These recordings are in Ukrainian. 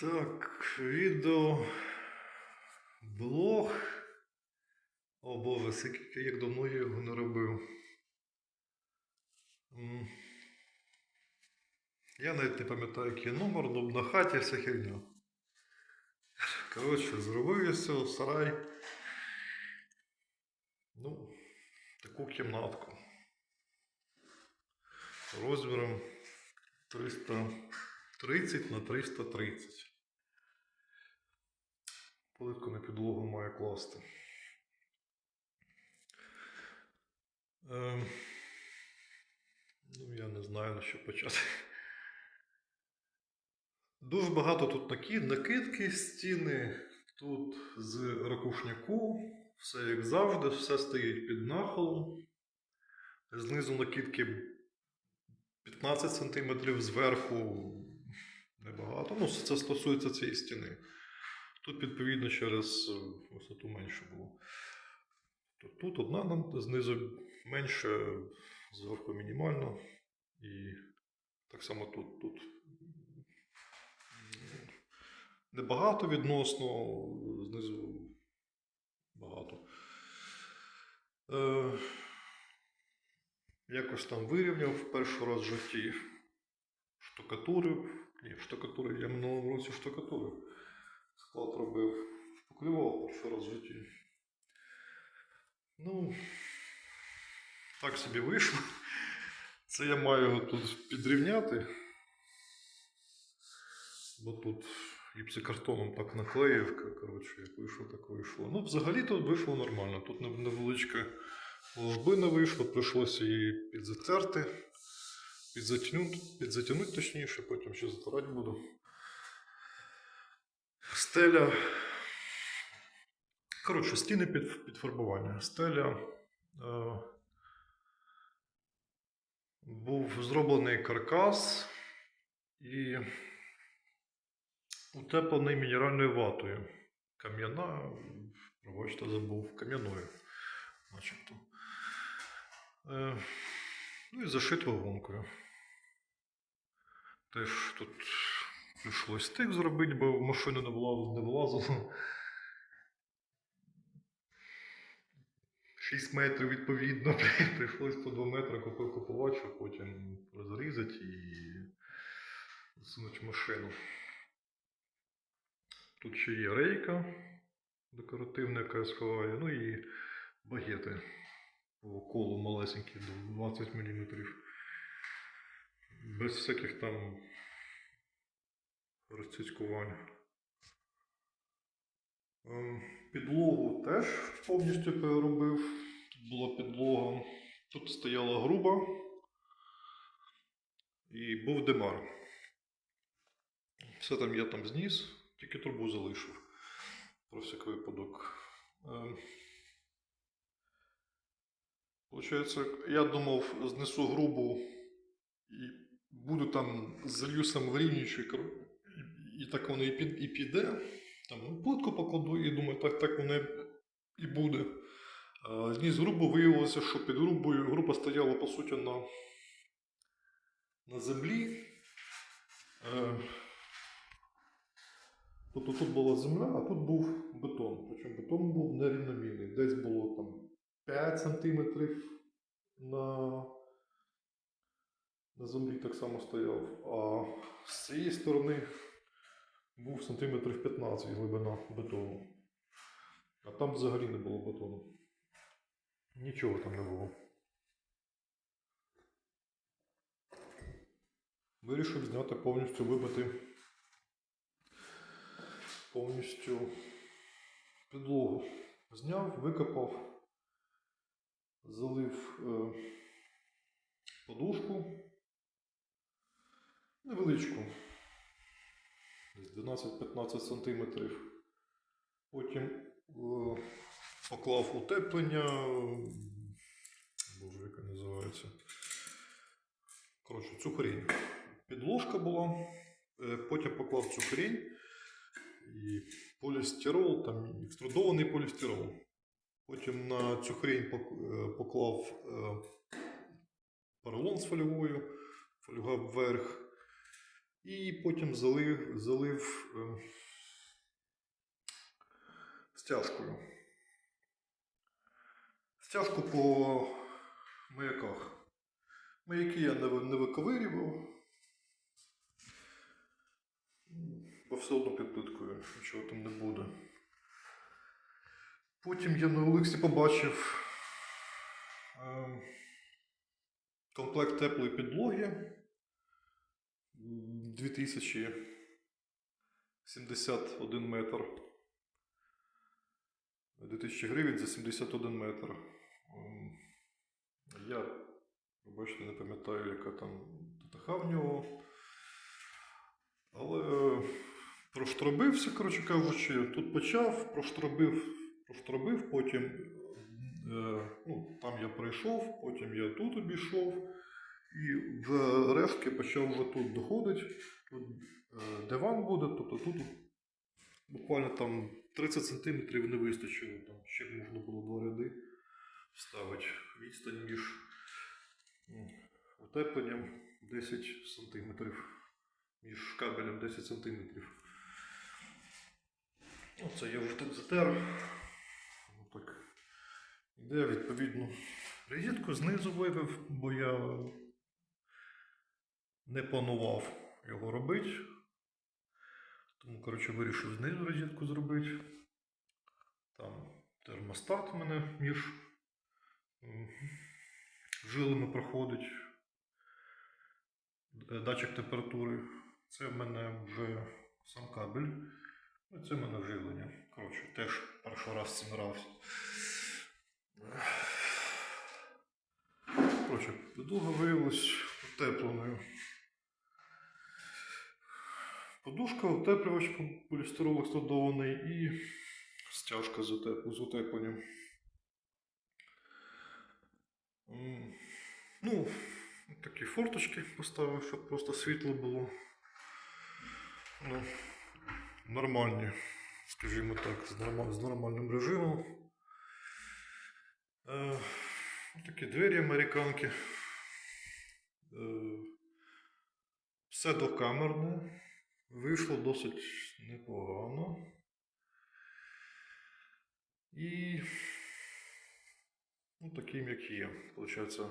Так, відео, блог. О Боже, як давно я його не робив. Я навіть не пам'ятаю, який номер, ну на хаті вся херня. Коротше, зробив я цього сарай. Ну, таку кімнатку. Розміром 330 на 330. Плитку на підлогу має класти. Ем, ну, я не знаю на що почати. Дуже багато тут наки- накидки стіни. Тут з ракушняку, все як завжди, все стоїть під нахилом. Знизу накидки 15 см зверху небагато. Ну, це стосується цієї стіни. Тут, відповідно, через е, висоту менше було. Тут, одна нам знизу менше, зверху мінімально. І так само тут. тут. Небагато відносно, знизу багато. Е, якось там вирівняв перший раз в житті. Штукатурив. Ні, штукатурив, я минулому році штукатурив. Склад робив. Шпаклював перший раз в житті. Ну, так собі вийшло. Це я маю його тут підрівняти. Бо тут гіпсокартоном так наклеїв. Коротше, як вийшло, так вийшло. Ну, взагалі тут вийшло нормально. Тут невеличка ложбина вийшла, прийшлося її підзатерти, підзатягнути, підзатягнути точніше, потім ще затирати буду. Стеля. Коротше, стіни під, під фарбування. Стеля. Е, був зроблений каркас і утеплений мінеральною ватою. Кам'яна, пробачте, забув, кам'яною, начебто. Е, ну і зашит вагонкою. Теж тут прийшлось стик зробити, бо в машину не влазило. Не влазило. 6 метрів відповідно. Прийшлось по 2 метри купив купувач, а потім розрізати і засунути машину. Тут ще є рейка декоративна, яка сховає, ну і багети по колу малесенькі, 20 мм. Без всяких там розцицькувань. Ем, Підлогу теж повністю переробив. Тут була підлога. Тут стояла груба і був демар. Все там я там зніс, тільки трубу залишив. Про всякий випадок. Ем, Получається, я думав, знесу грубу і буду там залью самоврівнюючи, і, так воно і, під, і піде. Там плитку покладу і думаю, так, так воно і буде. Зніс грубу виявилося, що під грубою група стояла по суті на, на землі. Е, Тобто тут була земля, а тут був бетон. Причому бетон був нерівномірний. Десь було там 5 см на, на землі так само стояв. А з цієї сторони був сантиметрів 15 глибина бетону. А там взагалі не було бетону. Нічого там не було. Вирішив зняти повністю вибити повністю підлогу. Зняв, викопав, залив е, подушку невеличку, 12-15 см. Потім е, поклав утеплення. Боже, яка називається. Коротше, цю. Підложка була. Е, Потім поклав цю і полістирол, там екструдований полістирол. Потім на цю хрень е, поклав поролон з фольгою, фольга вверх. І потім залив, залив е, стяжкою. Стяжку по маяках. Маяки я не, не виковирював. Бо все одно під плиткою, нічого там не буде. Потім я на Олексі побачив е, комплект теплої підлоги 2071 метр. 2000 гривень за 71 метр. Ем, Я, бачите, не пам'ятаю, яка там ТТХ в нього. Але проштробився, коротше кажучи, тут почав, проштробив, проштробив, потім е, ну, там я прийшов, потім я тут обійшов, і в рештки почав вже тут доходити. Тут е, диван буде, тобто тут буквально там 30 см не вистачило, там ще можна було два ряди вставити. Відстань між утепленням 10 см між кабелем 10 см. Оце я вже так затер. Так. Іде відповідно. Розетку знизу вивів, бо я не планував його робити. Тому, коротше, вирішив знизу розетку зробити. Там термостат у мене між жилами проходить. Датчик температури. Це в мене вже сам кабель. Ну, це в мене живлення. Коротше, теж перший раз цим грався. Коротше, підлога виявилась утепленою. Подушка, утеплювач полістирол складований і стяжка з, утеп... з утепленням. Ну, такі форточки поставив, щоб просто світло було. Ну, нормальні, скажімо так, з, норма... з нормальним режимом. Е, такі двері американки. Е, все двокамерне. Вийшло досить непогано. І ну, таким, як є. Получається,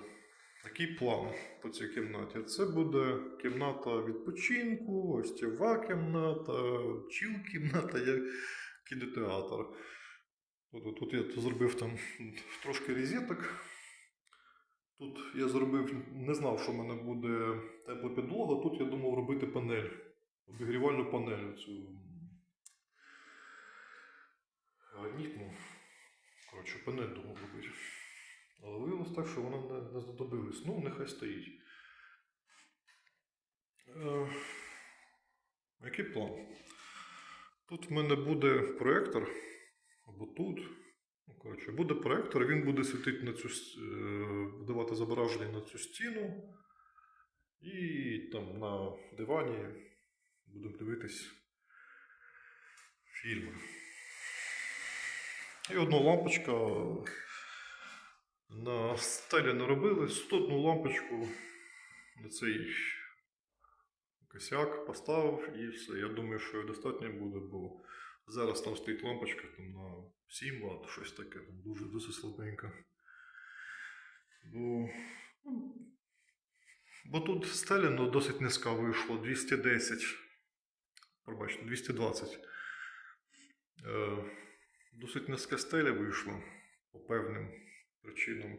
такий план по цій кімнаті. Це буде кімната відпочинку, гостєва кімната, чіл-кімната, як кінотеатр. Тут, тут я зробив там трошки розеток. Тут я зробив, не знав, що в мене буде тепла підлога. Тут я думав робити панель. Обігрівальну панель цю гранітну. Коротше, панель думав робити. Але виявилось так, що вона не, не знадобилась. Ну, нехай стоїть. Е, який план? Тут в мене буде проєктор, або тут. Ну, коротше, буде проєктор, він буде світити на цю е, давати зображення на цю стіну. І там на дивані будемо дивитись фільми. І одну лампочка на стелі не робили. Лампочку на цей косяк поставив і все. Я думаю, що достатньо буде, бо зараз там стоїть лампочка там на 7 Вт, щось таке, там дуже досить слабенько. Бо, ну, бо тут стеля ну, досить низька вийшло, 210. Пробачте, 220. Е, досить низька стеля вийшла по певним причинам.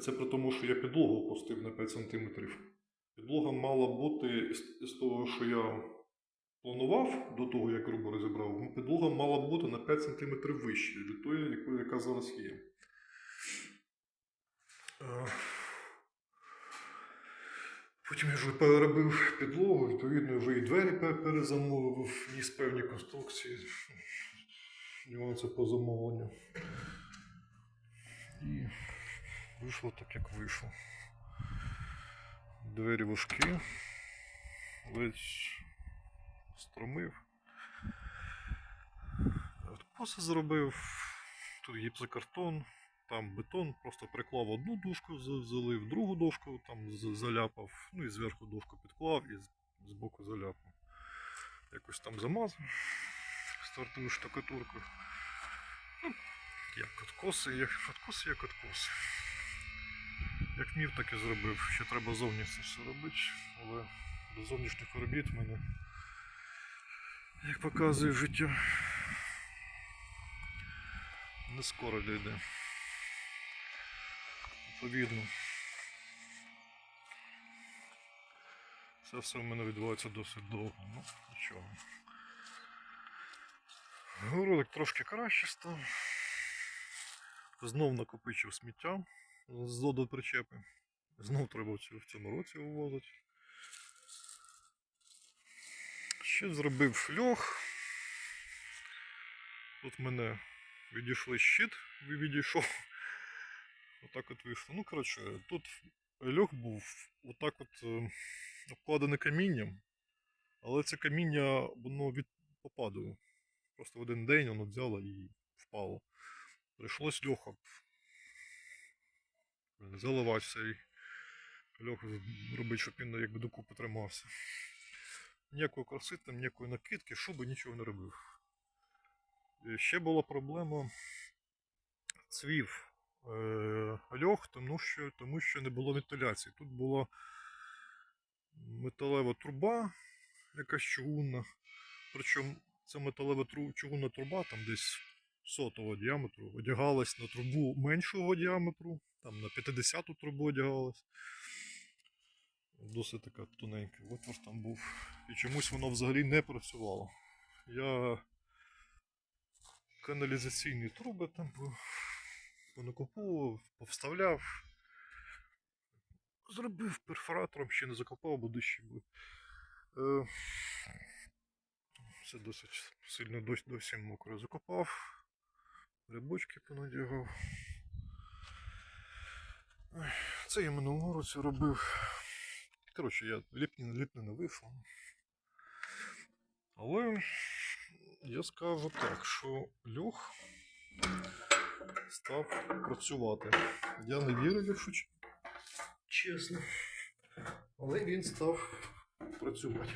Це при тому, що я підлогу опустив на 5 см. Підлога мала бути з, того, що я планував до того, як грубо розібрав, підлога мала бути на 5 см вище від тої, яка зараз є. Потім я вже переробив підлогу, відповідно, вже і двері перезамовив, вніс певні конструкції, нюанси по замовленню. І вийшло так, як вийшло. Двері важкі, ледь стромив. От Просто зробив тут гіпсокартон, там бетон, просто приклав одну дужку, за- залив другу дошку, там заляпав, ну і зверху дошку підклав і з- боку заляпав. Якось там замазав стартовою штукатуркою. Ну, як откоси, як откоси, як откоси. Як міг, так і зробив. Ще треба зовні це все робити, але до зовнішніх робіт в мене, як показує життя, не скоро дійде. Відповідно. Це все в мене відбувається досить довго. Ну, нічого. Городик трошки краще став. Знов накопичив сміття з зоду причепи. Знов треба в цьому році вивозити. Ще зробив льох. Тут в мене відійшли щит, відійшов. Отак от вийшло. Ну, коротше, тут льох був отак от е, обкладене камінням, але це каміння воно від попадало. Просто в один день воно взяло і впало. Прийшлось льоха заливати цей льох робити, щоб він якби докупи тримався. Ніякої краси, там, ніякої накидки, шуби, нічого не робив. І ще була проблема цвів е, льох, тому що, тому що не було вентиляції. Тут була металева труба, якась чугунна. Причому ця металева тру- чугунна труба, там десь сотого діаметру, одягалась на трубу меншого діаметру, там на 50-ту трубу одягалась. Досить така тоненька. Отвор там був. І чомусь воно взагалі не працювало. Я каналізаційні труби там по- понакопував, повставляв. Зробив перфоратором, ще не закопав, бо дощі були. Е, Це досить сильно досі, досі мокро закопав. Рибочки понадягав. Це я минулого році робив. Коротше, я ліпні ліпне не вийшло. Але я скажу так, що льох став працювати. Я не вірив, якщо чесно. Але він став працювати.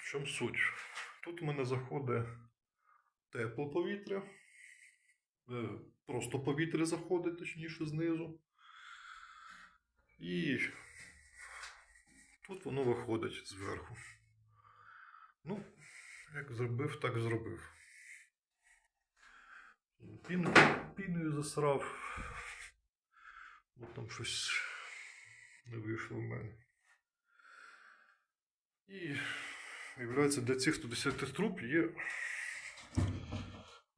В чому суть? Тут в мене заходить тепле повітря. Е, Просто повітря заходить, точніше, знизу. І тут воно виходить зверху. Ну, як зробив, так зробив. Піну, піною засрав. Бо там щось не вийшло в мене. І виявляється, для цих 110 труб є.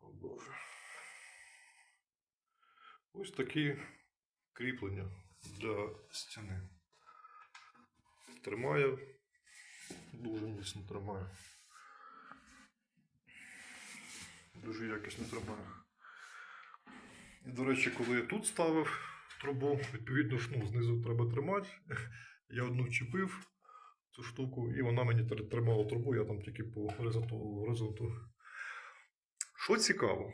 О Боже. Ось такі кріплення для стіни. Тримає. Дуже міцно тримає. Дуже якісно тримає. І, до речі, коли я тут ставив трубу, відповідно, ж, ну, знизу треба тримати. Я одну вчепив цю штуку, і вона мені тримала трубу, я там тільки по горизонту. Що цікаво,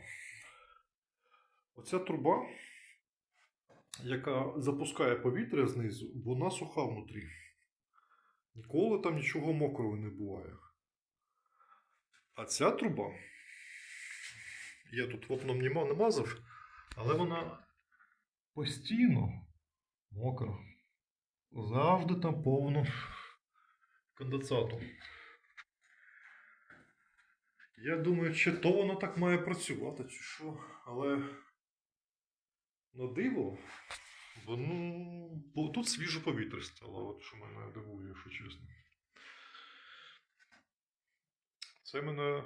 оця труба, яка запускає повітря знизу, вона суха внутрі. Ніколи там нічого мокрого не буває. А ця труба, я тут вапном не мазав, але вона постійно мокра. Завжди там повно конденсату. Я думаю, чи то воно так має працювати, чи що, але на диво, бо, ну, бо тут свіже повітря стало, от що мене дивує, якщо чесно. Це мене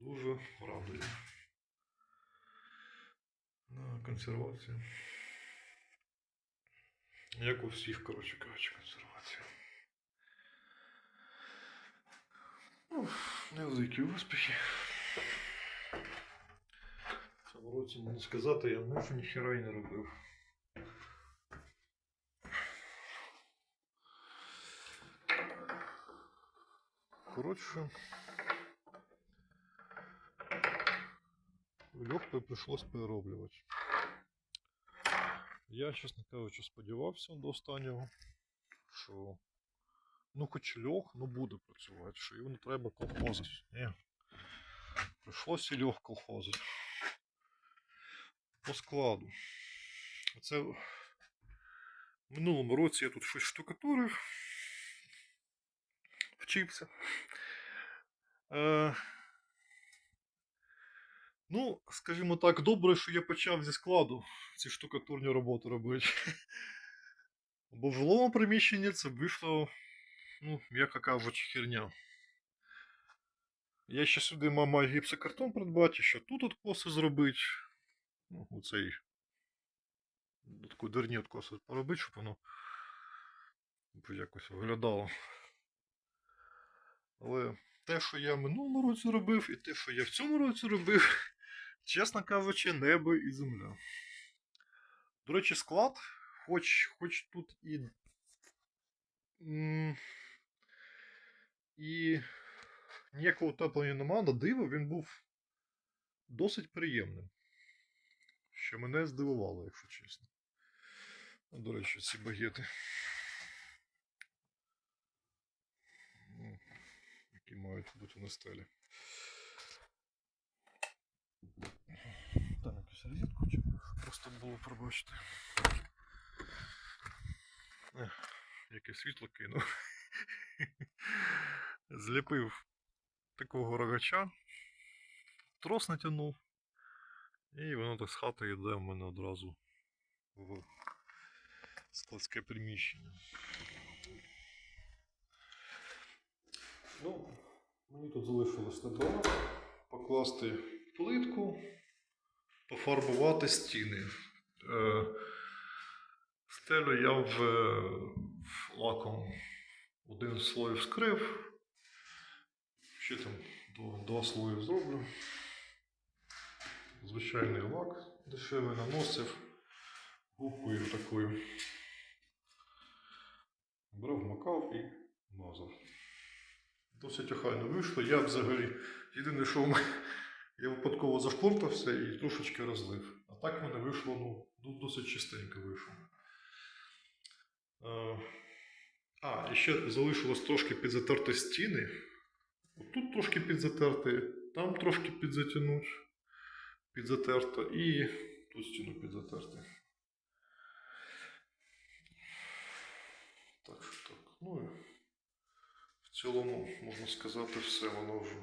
дуже радує. На консервацію. Як у всіх, коротше кажучи, консервація. Ну, невеликі успіхи. В цьому році можна сказати, я майже ніхера й не робив. Коротше, легко прийшлось перероблювати. Я, чесно кажучи, сподівався до останнього, що ну хоч льох, ну буде працювати, що його не треба колхозити. Ні. Прийшлося льох колхозити. По складу. Це в минулому році я тут щось штукатурив. Вчився. Ну, скажімо так, добре, що я почав зі складу ці штукатурні роботи робити. Бо в жилому приміщенні це вийшло, ну, м'яко кажучи, херня. Я ще сюди ма- маю гіпсокартон придбати, ще тут от коси зробити. Ну, оцей. Таку дерні от коси поробити, щоб воно якось виглядало. Але те, що я минулому році робив, і те, що я в цьому році робив, чесно кажучи, небо і земля. До речі, склад, хоч, хоч тут і. І ніякого утеплення нема, на диво він був досить приємним. Що мене здивувало, якщо чесно. Ну, До речі, ці багети. Які мають бути на стелі. Там чи просто було пробачити. Яке світло кинув. Зліпив такого рогача, трос натягнув, і воно так з хати йде в мене одразу в складське приміщення. Ну, мені тут залишилось небагато. Покласти плитку, пофарбувати стіни. Е, стелю я в, в лаком один слой вскрив. Ще там два, два слої зроблю. Звичайний лак дешевий наносив губкою такою. Брав, макав і мазав. Досить охайно вийшло. Я взагалі єдине, що в мене- я випадково зашпортався і трошечки розлив. А так мене вийшло, ну, досить чистенько вийшло. Е, А, і ще залишилось трошки підзатерти стіни. Тут трошки підзатерти, там трошки підзатягнути, підзатерто і тут стіну підзатерти. Так що так. Ну і в цілому, можна сказати, все воно вже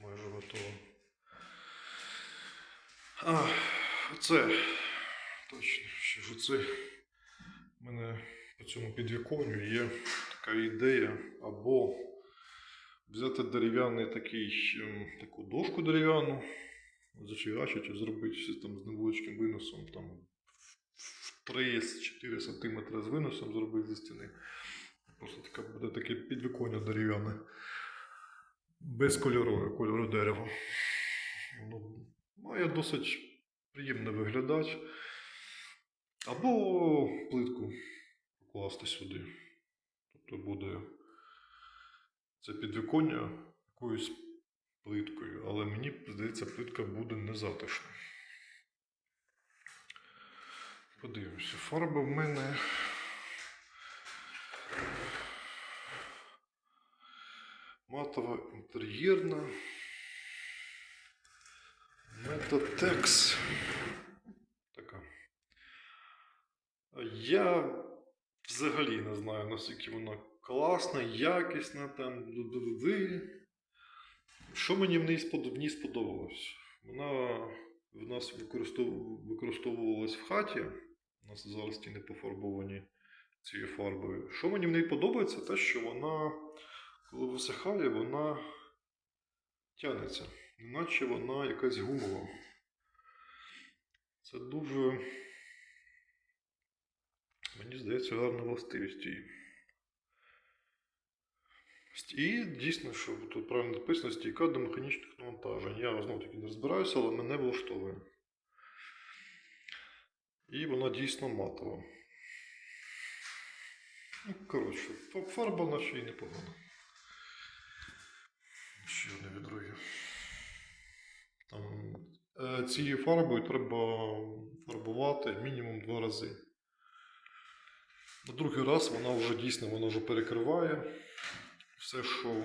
майже готово. А, це точно, ще ж оце. У мене по цьому підвіконню є така ідея або взяти дерев'яний такий, ем, таку дошку дерев'яну, зачигачити, зробити там з невеличким виносом, там в 3-4 см з виносом зробити зі стіни. Просто така буде таке підвіконня дерев'яне. Без кольору, дерева. Ну, має досить приємно виглядати. Або плитку покласти сюди. Тобто буде це підвіконня якоюсь плиткою, але мені здається, плитка буде незатишна. Подивимося, фарба в мене. Матова інтер'єрна. Метатекс. Така. Я взагалі не знаю, наскільки вона класна, якісна, там. Що мені в ній сподобалось? Вона в нас використовувалась в хаті. У нас зараз стіни пофарбовані цією фарбою. Що мені в неї подобається, те, що вона, коли висихає, вона тягнеться. Неначе вона якась гумова. Це дуже, мені здається, гарна властивість її. І дійсно, що тут правильно написано, стійка до механічних навантажень. Я знову таки не розбираюся, але мене влаштовує. І вона дійсно матова. Ну, коротше, фарба наче і непогана. Ще одне відро. Там, е, цією фарбою треба фарбувати мінімум два рази. На другий раз вона вже дійсно вона вже перекриває все, що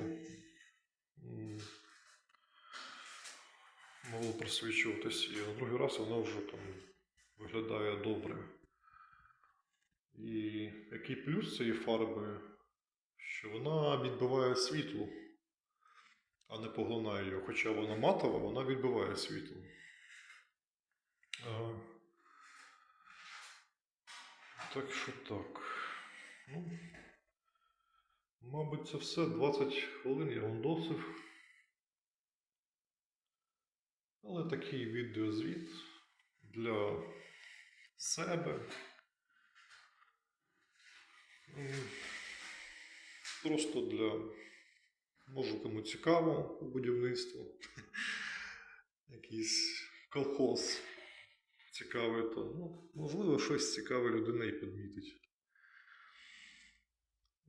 могло просвічуватись. І на другий раз вона вже там виглядає добре. І який плюс цієї фарби, що вона відбиває світло, а не поглинає його. Хоча вона матова, вона відбиває світло. Так що так. Ну, мабуть, це все. 20 хвилин я ондосив. Але такий відеозвіт для себе. Просто для, може, кому цікаво будівництво. Якийсь колхоз цікавий, то ну, можливо, щось цікаве людина і підмітить.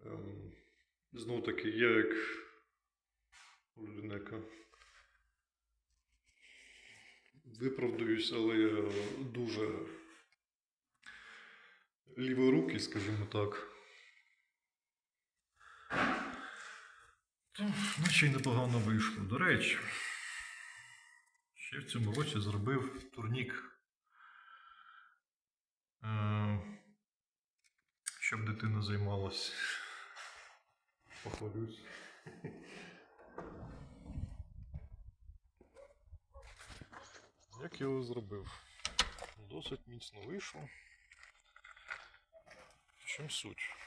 Ем, Знову таки, я як людина, яка виправдаюсь, але дуже ліворукий, скажімо так. То, наче й непогано вийшло. До речі, ще в цьому році зробив турнік. Е, щоб дитина займалась. Похвалюсь. Як я його зробив? Досить міцно вийшло. В чим суть?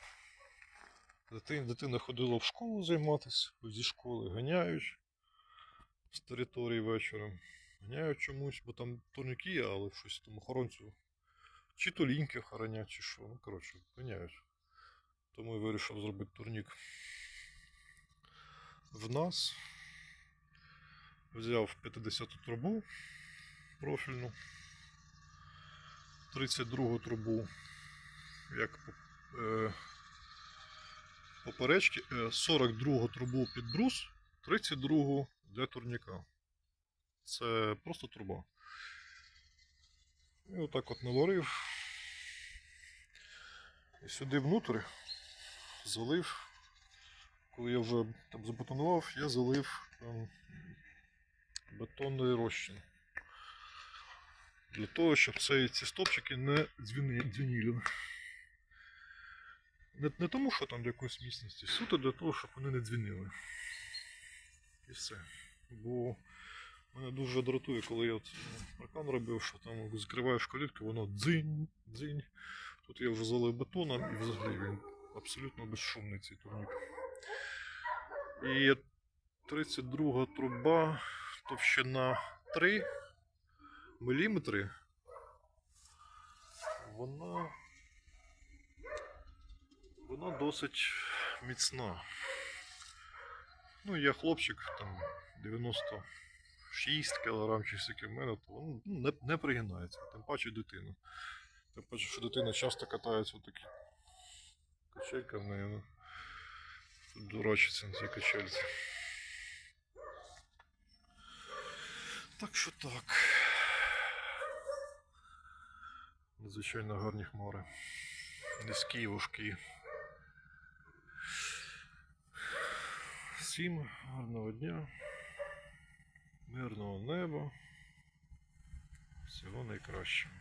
Дитина, дитина ходила в школу займатися, зі школи ганяють з території вечором. Ганяють чомусь, бо там турніки є, але щось там охоронцю. Чи то ліньки охоронять, чи що. Ну, коротше, ганяють. Тому я вирішив зробити турнік в нас. Взяв 50-ту трубу профільну, 32 трубу, як е, поперечки, е, 42 трубу під брус, 32 для турніка. Це просто труба. І отак от наварив. І сюди внутрі залив. Коли я вже там забетонував, я залив там, бетонний розчин. Для того, щоб цей, ці стопчики не дзвініли. Не, не тому, що там для якоїсь міцності, суто для того, щоб вони не дзвінили. І все. Бо мене дуже дратує, коли я от ну, паркан робив, що там закриваєш калітку, воно дзинь, дзинь. Тут я вже залив бетоном і взагалі він абсолютно безшумний цей турнік. І 32 труба, товщина 3 мм. Вона. Вона досить міцна. Ну, я хлопчик там 96 кг чи скільки в мене, то воно ну, не, не пригинається, тим паче дитина. Тим паче, що дитина часто катається в такі качелька в неї. Ну, тут дурачиться на цій качельці. Так що так. Надзвичайно гарні хмари. Низькі, важкі. Всім. Гарного дня, мирного неба, всього найкращого.